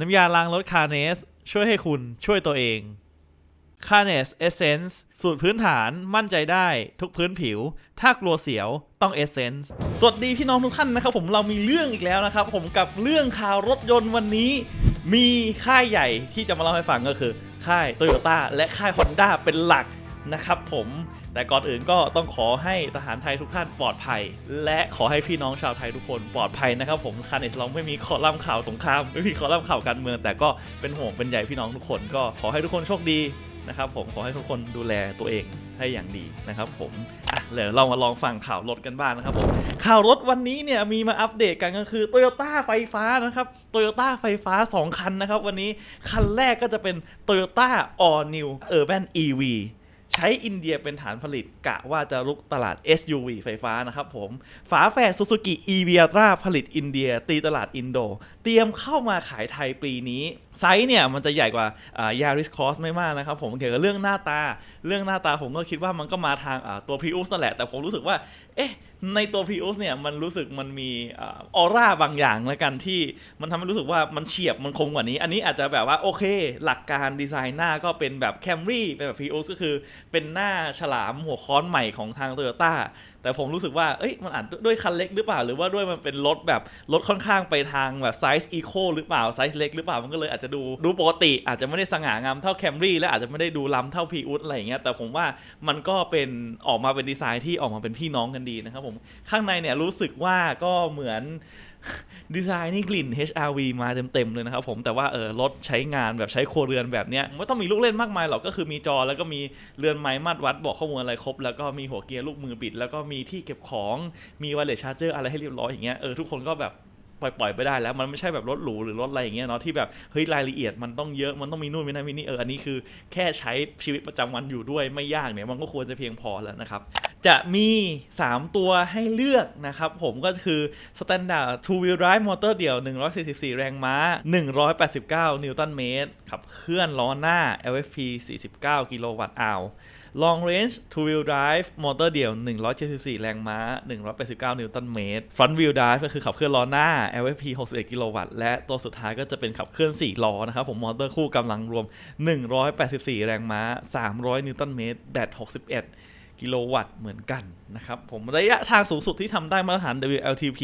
น้ำยาล้างรถคาเนส ช่วยให้คุณช่วยตัวเองคาเนสเอเซนส์สูตรพื้นฐานมั่นใจได้ทุกพื้นผิว ถ้ากลัวเสียวต้องเอเซนส์สวัสดีพี่น้องทุกท่านนะครับ ผมเรามีเรื่องอีกแล้วนะครับ ผมกับเรื่องข่าวรถยนต์วันนี้ มีค่ายใหญ่ที่จะมาเล่าให้ฟังก็คือ ค่ายโตโยต้าและค่าย Honda เป็นหลัก นะครับผมแต่ก่อนอื่นก็ต้องขอให้ทหารไทยทุกท่านปลอดภัย และขอให้พี่น้องชาวไทยทุกคนปลอดภัยนะครับผมคาเนสเราไม่มีคอลัมน์ข่าวสงครามไม่มีคอลัมน์ข่าวการเมือง แต่ก็เป็นห่วงเป็นใยพี่น้องทุกคนก็ขอให้ทุกคนโชคดีนะครับผมขอให้ทุกคนดูแลตัวเองให้อย่างดีนะครับผมอะเดี๋ยวเรามาลองฟังข่าวรถกันบ้างนะครับผมข่าวรถวันนี้เนี่ยมีมาอัปเดตกันก็คือ Toyota ไฟฟ้านะครับ Toyota ไฟฟ้า 2 คันนะครับ วันนี้คันแรกก็จะเป็น Toyota All New Urban EV ใช้อินเดียเป็นฐานผลิตกะว่าจะลุกตลาด SUV ไฟฟ้านะครับผม ฝาแฝด Suzuki e v i a t r a ผลิตอินเดีย ตีตลาดอินโด เตรียมเข้ามาขายไทยปีนี้ ไซส์เนี่ยมันจะใหญ่กว่า Yaris Cross ไม่มากนะครับผมเกี่ยวกับเรื่องหน้าตา เรื่องหน้าตาผมก็คิดว่ามันก็มาทางตัว Prius นั่นแหละ แต่ผมรู้สึกว่า เอ๊ะ ในตัว Prius เนี่ยมันรู้สึกมันมีออร่าบางอย่างแล้วกันที่มันทำให้รู้สึกว่ามันเฉียบมันคมกว่านี้ อันนี้อาจจะแบบว่าโอเค หลักการดีไซน์หน้าก็เป็นแบบ Camry เป็นแบบ Prius ก็คือเป็นหน้าฉลามหัวค้อนใหม่ของทาง Toyota แต่ผมรู้สึกว่าเอ้ยมันอาจด้วยคันเล็กหรือเปล่า หรือว่าด้วยมันเป็นรถแบบรถค่อนข้างไปทางแบบไซส์อีโคหรือเปล่าไซส์เล็กหรือเปล่ามันก็เลยอาจจะดูดูปกติ อาจจะไม่ได้สง่างามเท่าแคมรี่และอาจจะไม่ได้ดูล้ำเท่าพีอุสอะไรอย่างเงี้ยแต่ผมว่ามันก็เป็นออกมาเป็นดีไซน์ที่ออกมาเป็นพี่น้องกันดีนะครับผมข้างในเนี่ยรู้สึกว่าก็เหมือน ดีไซน์นี่กลิ่น HRV มาเต็มๆเลยนะครับผมแต่ว่าเออรถใช้งานแบบใช้ครัวเรือนแบบเนี้ยไม่ต้องมีลูกเล่นมากมายหรอกก็คือมีจอแล้วก็มีเรือนไม้มัดวัดบอกข้อมูลอะไรครบ แล้วก็มีหัวเกียร์ลูกมือบิด แล้วก็มีที่เก็บของมีไวเลสชาร์เจอร์อะไรให้เรียบร้อยอย่างเงี้ยเออทุกคนก็แบบ ปล่อยๆไปได้แล้วมันไม่ใช่แบบรถหรูหรือรถอะไรอย่างเงี้ยเนาะที่แบบเฮ้ยรายละเอียดมันต้องเยอะมันต้องมีนู่นมีนั่นมีนี่เอออันนี้คือแค่ใช้ชีวิตประจำวันอยู่ด้วยไม่ยากเนี่ยมันก็ควรจะเพียงพอแล้วนะครับ จะมี 3 ตัวให้เลือกนะครับ ผมก็คือ Standard Two Wheel Drive มอเตอร์เดี่ยว 144 แรงม้า 189 นิวตันเมตรขับเคลื่อนล้อหน้า LFP 49 กิโลวัตต์อาว Long Range Two Wheel Drive มอเตอร์เดี่ยว 174 แรงม้า 189 นิวตันเมตร Front Wheel Drive ก็คือขับเคลื่อนล้อหน้า LFP 61 กิโลวัตต์ และตัวสุดท้ายก็จะเป็นขับเคลื่อน 4 ล้อนะครับ ผมมอเตอร์คู่กำลังรวม 184 แรงม้า 300 นิวตันเมตร แบต 61 กิโลวัตต์เหมือนกันนะครับผมระยะทางสูงสุดที่ทำได้มาตรฐาน WLTP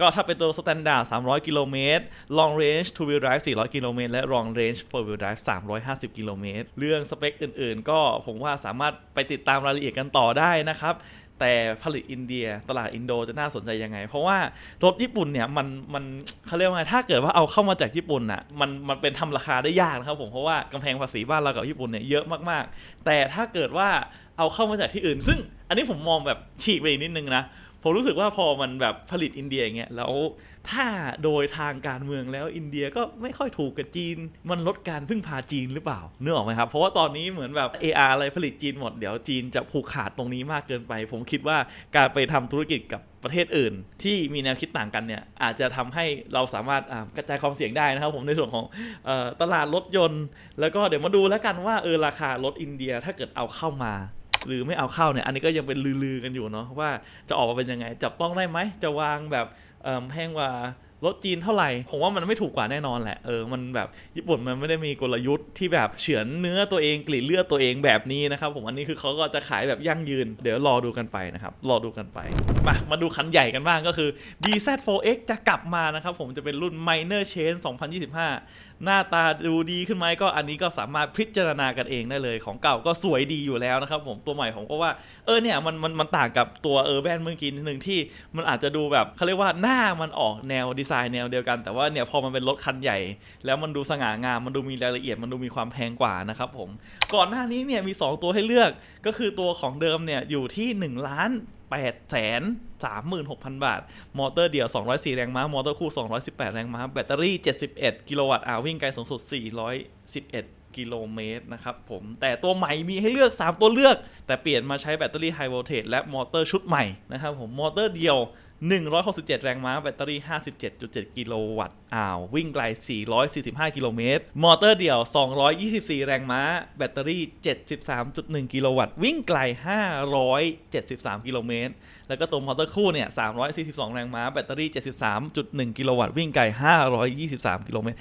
ก็ถ้าเป็นตัว Standard 300 กิโลเมตร Long Range Two Wheel Drive 400 กิโลเมตรและ Long Range Four Wheel Drive 350 กิโลเมตรเรื่องสเปคอื่นๆ ก็ผมว่าสามารถไปติดตามรายละเอียดกันต่อได้นะครับ แต่ผลิตอินเดียตลาดอินโดจะน่าสนใจยังไง เพราะว่ารถญี่ปุ่นเนี่ยมันมันเขาเรียกว่าไงถ้าเกิดว่าเอาเข้ามาจากญี่ปุ่นอะมันมันเป็นทำราคาได้ยากนะครับผมเพราะว่ากำแพงภาษีบ้านเรากับญี่ปุ่นเนี่ยเยอะมากๆ แต่ถ้าเกิดว่าเอาเข้ามาจากที่อื่น ซึ่งอันนี้ผมมองแบบฉีกไปอีกนิดนึงนะ ผมรู้สึกว่าพอมันแบบผลิตอินเดียอย่างเงี้ยแล้วถ้าโดยทางการเมืองแล้วอินเดียก็ไม่ค่อยถูกกับจีน มันลดการพึ่งพาจีนหรือเปล่าเนื้อออกไหมครับ เพราะว่าตอนนี้เหมือนแบบ AR อะไรผลิตจีนหมดเดี๋ยวจีนจะผูกขาดตรงนี้มากเกินไป ผมคิดว่าการไปทำธุรกิจกับประเทศอื่น ที่มีแนวคิดต่างกันเนี่ยอาจจะทำให้เราสามารถกระจายความเสี่ยงได้นะครับ ผมในส่วนของออตลาดรถยนต์ แล้วก็เดี๋ยวมาดูแล้วกันว่าเออราคารถอินเดียถ้าเกิดเอาเข้ามา หรือไม่เอาเข้าเนี่ยอันนี้ก็ยังเป็นลือๆกันอยู่เนาะว่าจะออกมาเป็นยังไงจับต้องได้ไหมจะวางแบบแพงกว่า รถจีนเท่าไหร่ ผมว่ามันไม่ถูกกว่าแน่นอนแหละ เออ มันแบบญี่ปุ่นมันไม่ได้มีกลยุทธ์ที่แบบเฉือนเนื้อตัวเองกลิ่นเลือดตัวเองแบบนี้นะครับ ผมอันนี้คือเขาก็จะขายแบบยั่งยืน เดี๋ยวรอดูกันไปนะครับ รอดูกันไป มา มาดูคันใหญ่กันบ้างก็คือ BZ4X จะกลับมานะครับผมจะเป็นรุ่น Minor Change 2025 หน้าตาดูดีขึ้นไหมก็อันนี้ก็สามารถพิจารณากันเองได้เลย ของเก่าก็สวยดีอยู่แล้วนะครับผมตัวใหม่ผมก็ว่าเออเนี่ยมันมันมันต่างกับตัวเออแบนเมื่อกี้นิดนึงที่มันอาจจะดูแบบเขาเรียกว่าหน้ามันออกแนวดีไซน์แนวเดียวกัน แต่ว่าเนี่ยพอมันเป็นรถคันใหญ่ แล้วมันดูสง่างาม มันดูมีรายละเอียด มันดูมีความแพงกว่านะครับผม ก่อนหน้านี้เนี่ยมี 2 ตัวให้เลือก ก็คือตัวของเดิมเนี่ยอยู่ที่ 1 ล้าน8แสน36,000 บาท มอเตอร์เดี่ยว 204 แรงม้า มอเตอร์คู่ 218 แรงม้า แบตเตอรี่ 71 กิโลวัตต์อ่าวิ่งไกลสูงสุด 411กิโลเมตรนะครับผม แต่ตัวใหม่มีให้เลือก 3 ตัวเลือก แต่เปลี่ยนมาใช้แบตเตอรี่ไฮโวลเทจและมอเตอร์ชุดใหม่นะครับผม มอเตอร์เดียว 167 แรงม้า แบตเตอรี่ 57.7 กิโลวัตต์อ้าววิ่งไกล 445 กิโลเมตร มอเตอร์เดี่ยว 224 แรงม้า แบตเตอรี่ 73.1 กิโลวัตต์ วิ่งไกล 573 กิโลเมตร แล้วก็ตัวมอเตอร์คู่เนี่ย 342 แรงม้า แบตเตอรี่ 73.1 กิโลวัตต์ วิ่งไกล 523 กิโลเมตร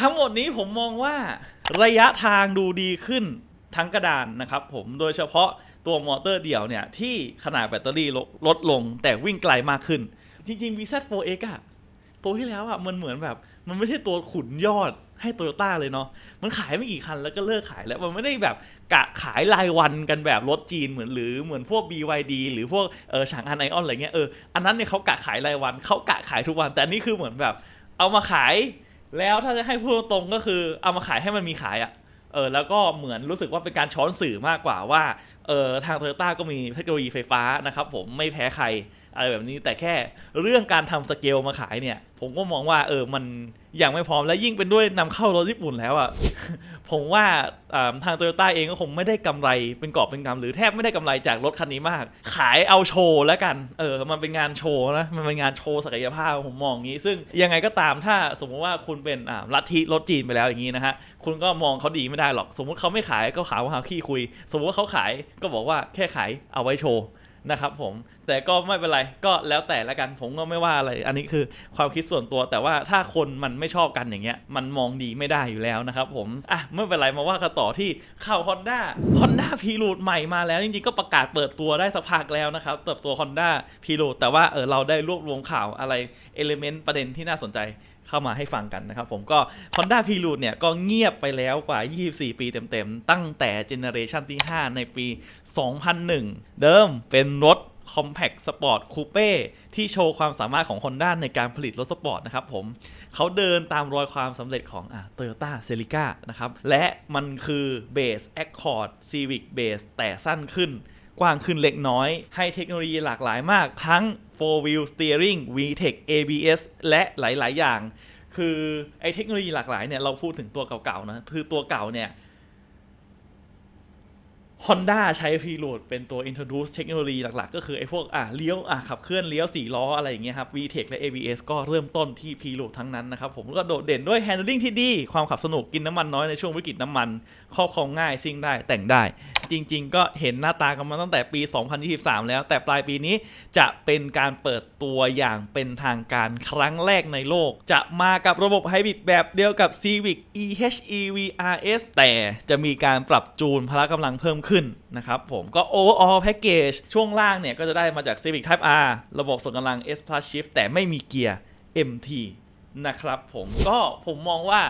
ทั้งหมดนี้ผมมองว่าระยะทางดูดีขึ้นทั้งกระดานนะครับผม โดยเฉพาะ ตัวมอเตอร์เดี่ยวเนี่ย ที่ขนาดแบตเตอรี่ลดลงแต่วิ่งไกลมากขึ้น จริงๆ VZ4X อะตัวที่แล้วอะมันเหมือนแบบ มันไม่ใช่ตัวขุนยอดให้โตโยต้าเลยเนาะมันขายไม่กี่คันแล้วก็เลิกขายแล้วมันไม่ได้แบบกะขายรายวันกันแบบรถจีนเหมือนหรือเหมือนพวก BYD หรือพวกเออฉางอันไอออนอะไรเงี้ยเอออันนั้นเนี่ยเขากะขายรายวันเขากะขายทุกวัน แต่นี่คือเหมือนแบบ เอามาขายแล้วถ้าจะให้พูดตรงก็คือเอามาขายให้มันมีขายอะ่ะ เออแล้วก็เหมือนรู้สึกว่าเป็นการช้อนสื่อมากกว่าว่าเออทางโตโยต้าก็มีเทคโนโลยีไฟฟ้านะครับผมไม่แพ้ใคร อะไรแบบนี้แต่แค่เรื่องการทำสเกลมาขายเนี่ย ผมก็มองว่าเออมันยังไม่พร้อมและยิ่งเป็นด้วยนำเข้ารถญี่ปุ่นแล้วอะ่ะผมว่าทางโตโยต้าเองก็คงไม่ได้กำไรเป็นกอบเป็นกำหรือแทบไม่ได้กำไรจากรถคันนี้มาก ขายเอาโชว์แล้วกันเออมันเป็นงานโชว์นะมันเป็นงานโชว์ศักยภาพผมมองงี้ ซึ่งยังไงก็ตามถ้าสมมติว่าคุณเป็นลัทธิรถจีนไปแล้วอย่างนี้นะฮะคุณก็มองเขาดีไม่ได้หรอก สมมติเขาไม่ขายก็ขายว่าหาขี้คุย สมมติว่าเขาขายก็บอกว่าแค่ขายเอาไว้โชว์ นะครับผมแต่ก็ไม่เป็นไรก็แล้วแต่ละกันผมก็ไม่ว่าอะไร อันนี้คือความคิดส่วนตัว แต่ว่าถ้าคนมันไม่ชอบกันอย่างเงี้ยมันมองดีไม่ได้อยู่แล้วนะครับผมอะไม่เป็นไรมาว่ากันต่อที่ข่าว Honda Honda p r e l u d e ใหม่มาแล้วจริงๆก็ประกาศเปิดตัวได้สักพักแล้วนะครับเติบตัว Honda p r e l u d e แต่ว่าเออเราได้รวบรวมข่าวอะไรเอลิเมนต์ประเด็นที่น่าสนใจ เข้ามาให้ฟังกันนะครับผมก็ Honda p r e l u d e เนี่ยก็เงียบไปแล้วกว่า 24 ปีเต็มๆ ตั้งแต่เจเนอเรชันที่ 5 ในปี 2001 เดิมเป็นรถ Compact Sport Coupe ที่โชว์ความสามารถของ Honda ในการผลิตรถสปอร์ตนะครับผมเขาเดินตามรอยความสำเร็จของอะ Toyota Celica นะครับ และมันคือ Base Accord Civic Base แต่สั้นขึ้น กว้างขึ้นเล็กน้อย ให้เทคโนโลยีหลากหลายมาก ทั้ง4 wheel steering VTEC ABS และหลาย ๆ อย่าง คือไอเทคโนโลยีหลากหลายเนี่ย เราพูดถึงตัวเก่า ๆ นะ คือตัวเก่าเนี่ย Honda ใช้ Preload เป็นตัว introduce เทคโนโลยีหลัก ๆ ก็คือไอพวกอะเลี้ยวอะขับเคลื่อนเลี้ยว4ล้ออะไรอย่างเงี้ยครับ VTEC และ ABS ก็เริ่มต้นที่ Preload ทั้งนั้นนะครับ ผมก็โดดเด่นด้วย handling ที่ดี ความขับสนุกกินน้ำมันน้อยในช่วงวิกฤตน้ำมันครอบครองง่ายซิ่งได้แต่งได้ จริง ๆ ก็เห็นหน้าตากันมาตั้งแต่ปี 2023 แล้ว แต่ปลายปีนี้จะเป็นการเปิดตัวอย่างเป็นทางการครั้งแรกในโลก จะมากับระบบไฮบริดแบบเดียวกับ Civic EHEV RS แต่จะมีการปรับจูนพละกำลังเพิ่มขึ้นนะครับผมก็ overall package ช่วงล่างเนี่ยก็จะได้มาจาก Civic Type R ระบบส่งกำลัง S Plus Shift แต่ไม่มีเกียร์ MT นะครับผมก็ผมมองว่า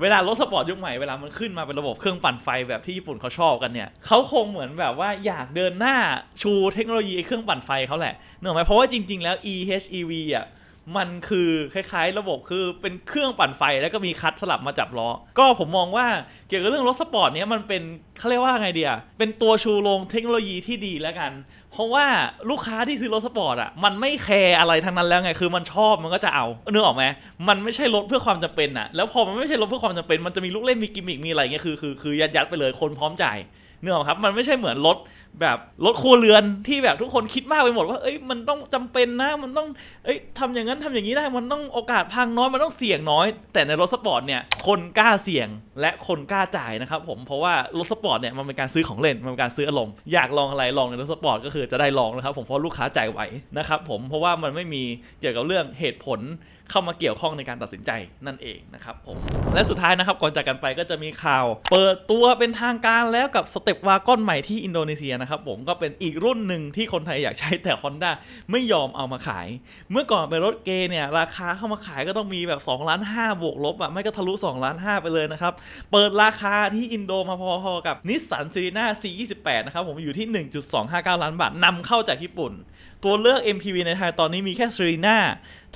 เวลารถสปอร์ตยุคใหม่เวลามันขึ้นมาเป็นระบบเครื่องปั่นไฟแบบที่ญี่ปุ่นเขาชอบกันเนี่ยเขาคงเหมือนแบบว่าอยากเดินหน้าชูเทคโนโลยีเครื่องปั่นไฟเขาแหละเนกอะไหมเพราะว่าจริง ๆ แล้ว EHEV อะ มันคือคล้ายๆ ระบบคือเป็นเครื่องปั่นไฟแล้วก็มีคัตสลับมาจับล้อ ก็ผมมองว่าเกี่ยวกับเรื่องรถสปอร์ตเนี้ยมันเป็นเขาเรียกว่าไงเดียเป็นตัวชูโรงเทคโนโลยีที่ดีแล้วกัน เพราะว่าลูกค้าที่ซื้อรถสปอร์ตอะมันไม่แคร์อะไรทั้งนั้นแล้วไงคือมันชอบมันก็จะเอาเนื้อออกไหมมันไม่ใช่รถเพื่อความจำเป็นอะแล้วพอมันไม่ใช่รถเพื่อความจำเป็นมันจะมีลูกเล่นมีกิมมิกมีอะไรเงี้ยคือคือคือยัดยัดไปเลยคนพร้อมจ่าย เนื้อครับ มันไม่ใช่เหมือนรถแบบรถครัวเรือนที่แบบทุกคนคิดมากไปหมดว่า เอ้ยมันต้องจำเป็นนะ มันต้อง เอ้ยทำอย่างนั้นทำอย่างนี้ได้ มันต้องโอกาสพังน้อย มันต้องเสี่ยงน้อย แต่ในรถสปอร์ตเนี่ย คนกล้าเสี่ยงและคนกล้าจ่ายนะครับผม เพราะว่ารถสปอร์ตเนี่ยมันเป็นการซื้อของเล่น มันเป็นการซื้ออารมณ์ อยากลองอะไรลองในรถสปอร์ตก็คือจะได้ลองนะครับผม เพราะลูกค้าจ่ายไหวนะครับผม เพราะว่ามันไม่มีเกี่ยวกับเรื่องเหตุผลเข้ามาเกี่ยวข้องในการตัดสินใจนั่นเองนะครับผมและสุดท้ายนะครับก่อนจากกันไปก็จะมีข่าว เปิดตัวเป็นทางการแล้วกับสเต็ปวากอนใหม่ที่อินโดนีเซียนะครับผมก็เป็นอีกรุ่นหนึ่งที่คนไทยอยากใช้แต่ Honda ไม่ยอมเอามาขาย เมื่อก่อนเป็นรถเกย์เนี่ยราคาเข้ามาขายก็ต้องมีแบบ2ล้าน5บวกลบอะไม่ก็ทะลุ2ล้าน5ไปเลยนะครับเปิดราคาที่อินโดมาพอๆกับนิสสันซีรีนา C28 นะครับผมอยู่ที่ 1.259 ล้านบาทนำเข้าจากญี่ปุ่น ตัวเลือก MPV ในไทยตอนนี้มีแค่ซีรีนา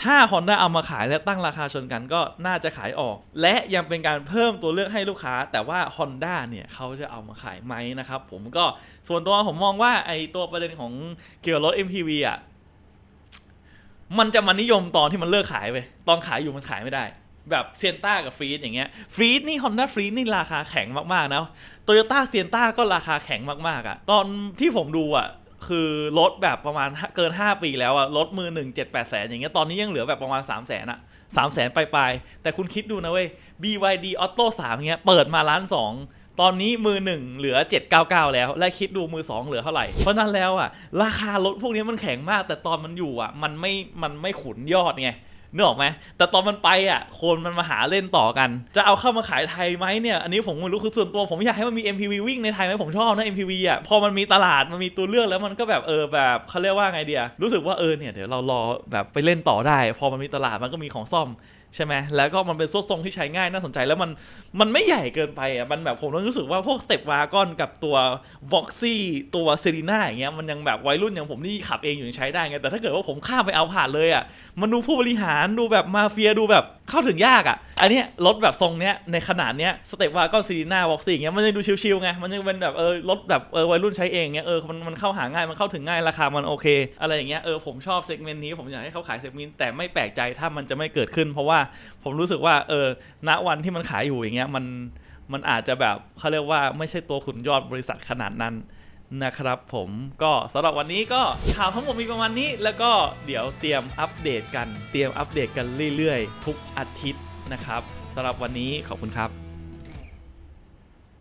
ถ้า Honda เอามาขายและตั้งราคาชนกันก็น่าจะขายออก และยังเป็นการเพิ่มตัวเลือกให้ลูกค้า แต่ว่า Honda เนี่ยเขาจะเอามาขายไหมนะครับผมก็ส่วนตัวผมมองว่าไอตัวประเด็นของเกี่ยวกับรถ MPV อะมันจะมานิยมตอนที่มันเลิกขายไปตอนขายอยู่มันขายไม่ได้ แบบเซียนต้ากับฟรีดอย่างเงี้ยฟรีดนี่ Honda ฟรีดนี่ราคาแข็งมากๆนะโตโยต้าเซียนต้าก็ราคาแข็งมากๆอะ่ะ ตอนที่ผมดูอะ คือรถแบบประมาณเกิน 5 ปีแล้วอะรถมือหนึ่งเจ็ดแปดแสนอย่างเงี้ยตอนนี้ยังเหลือแบบประมาณ 3 0 0แสนอะสามแสนไปลายแต่คุณคิดดูนะเว้ย BYD Auto 3เงี้ยเปิดมาล้านสองตอนนี้มือหนึ่งเหลือ 799 แล้ว และคิดดูมือ 2 เหลือเท่าไหร่ เพราะนั้นแล้วอะ ราคารถพวกนี้มันแข็งมาก แต่ตอนมันอยู่อะ มันไม่มันไม่ขุนยอดไง นึกออกไหมแต่ตอนมันไปอะคนมันมาหาเล่นต่อกัน จะเอาเข้ามาขายไทยไหมเนี่ยอันนี้ผมไม่รู้คือส่วนตัวผมอยากให้มันมี MPV วิ่งในไทยไหมผมชอบนะ MPV อะพอมันมีตลาดมันมีตัวเลือกแล้วมันก็แบบเออแบบเขาเรียกว่าไงเดียรู้สึกว่าเออเนี่ยเดี๋ยวเรารอแบบไปเล่นต่อได้ พอมันมีตลาดมันก็มีของซ่อม ใช่ไหมแล้วก็มันเป็นโซ่ทรงที่ใช้ง่ายน่าสนใจแล้วมันมันไม่ใหญ่เกินไปอะมันแบบผมรู้สึกว่าพวกสเต็ปวากอนกับตัวบ็อกซี่ตัวเซรีน่าอย่างเงี้ยมันยังแบบวัยรุ่นอย่างผมที่ขับเองอยู่ยังใช้ได้ไงแต่ถ้าเกิดว่าผมข้ามไปเอาผ่านเลยอะมันดูผู้บริหารดูแบบมาเฟียดูแบบเข้าถึงยากอะ อันเนี้ยรถแบบทรงเนี้ยในขนาดเนี้ยสเต็ปวากอนเซรีน่าบ็อกซี่อย่างเงี้ยมันยังดูชิลๆไงมันยังเป็นแบบเออรถแบบเออวัยรุ่นใช้เองเงี้ยเออมันมันเข้าหาง่ายมันเข้าถึงง่ายราคามันโอเค อะไรอย่างเงี้ยเออผมชอบเซกเมนต์นี้ผมอยากให้เขาขายเซกเมนต์แต่ไม่แปลกใจถ้ามันจะไม่เกิดขึ้นเพราะว่าผมรู้สึกว่าเออณวันที่มันขายอยู่อย่างเงี้ยมันมันอาจจะแบบเขาเรียกว่าไม่ใช่ตัวขุนยอดบริษัทขนาดนั้นนะครับผมก็สำหรับวันนี้ก็ข่าวทั้งหมดมีประมาณนี้ แล้วก็เดี๋ยวเตรียมอัปเดตกัน เตรียมอัปเดตกันเรื่อยๆ ทุกอาทิตย์นะครับสำหรับวันนี้ขอบคุณครับ